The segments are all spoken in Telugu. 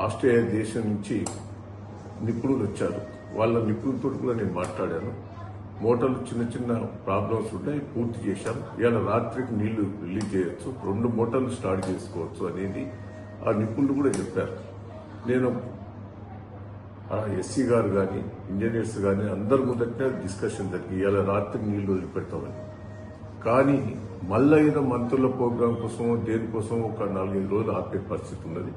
ఆస్ట్రేలియా దేశం నుంచి నిపుణులు వచ్చారు. వాళ్ళ నిపుణులతో కూడా నేను మాట్లాడాను. మోటార్లు చిన్న చిన్న ప్రాబ్లమ్స్ ఉంటాయి పూర్తి చేశాం. ఇవాళ రాత్రికి నీళ్ళు రిలీజ్ చేయొచ్చు. రెండు మోటార్లు స్టార్ట్ చేసుకోవచ్చు అనేది ఆ నిపుణులు కూడా చెప్పారు. నేను ఎస్సీ గారు కానీ ఇంజనీర్స్ కానీ అందరి మొదట డిస్కషన్ జరిగి ఇవాళ రాత్రి నీళ్ళు వదిలిపెడతామని. కానీ మళ్ళీ ఏదో మంత్రుల ప్రోగ్రాం కోసం దేనికోసం ఒక నాలుగైదు రోజులు ఆపే పరిస్థితి ఉన్నది.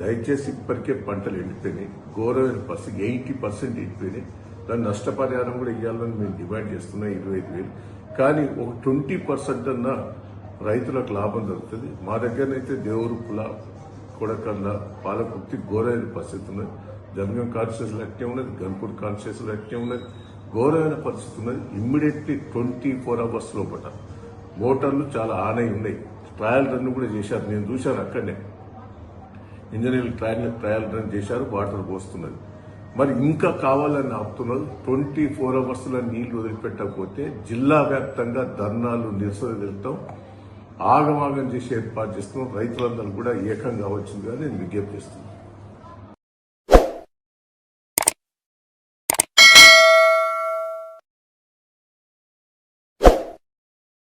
దయచేసి ఇప్పటికే పంటలు ఎండిపోయినాయి. ఘోరమైన పరిస్థితి. ఎయిటీ పర్సెంట్ ఎండిపోయినాయి. దాని నష్టపరిహారం కూడా ఇవ్వాలని మేము డిమాండ్ చేస్తున్నాం ఇరవై ఐదు వేలు. కానీ ఒక ట్వంటీ పర్సెంట్ అన్న రైతులకు లాభం దొరుకుతుంది. మా దగ్గరనైతే దేవుడు కుల కొడకల్ల పాలకుర్తి ఘోరమైన పరిస్థితి ఉన్నది. జంగం కాన్స్టిట్యూషన్ అట్టే ఉన్నది. గన్పూర్ కాన్స్టిట్యూషన్ అట్టే ఉన్నది. ఘోరమైన పరిస్థితి ఉన్నది. ఇమ్మీడియట్లీ ట్వంటీ ఫోర్ అవర్స్ లోపల మోటార్లు చాలా ఆనై ఉన్నాయి. ట్రయల్ రన్ కూడా చేశారు. నేను చూశాను అక్కడనే. ఇంజనీర్లు ట్రయల్ ట్రయల్ రన్ చేశారు వాటర్ పోస్తున్నది. మరి ఇంకా కావాలని ఆపుతున్నారు ట్వంటీ ఫోర్ అవర్స్లో నీళ్ళు వదిలిపెట్టకపోతే జిల్లా వ్యాప్తంగా ధర్నాలు నిరసన వెళ్తాం ఆగమాగం చేసి ఏర్పాటు చేస్తున్నాం. రైతులందరూ కూడా ఏకంగా కావాల్సిందిగా నేను విజ్ఞప్తి చేస్తున్నాను.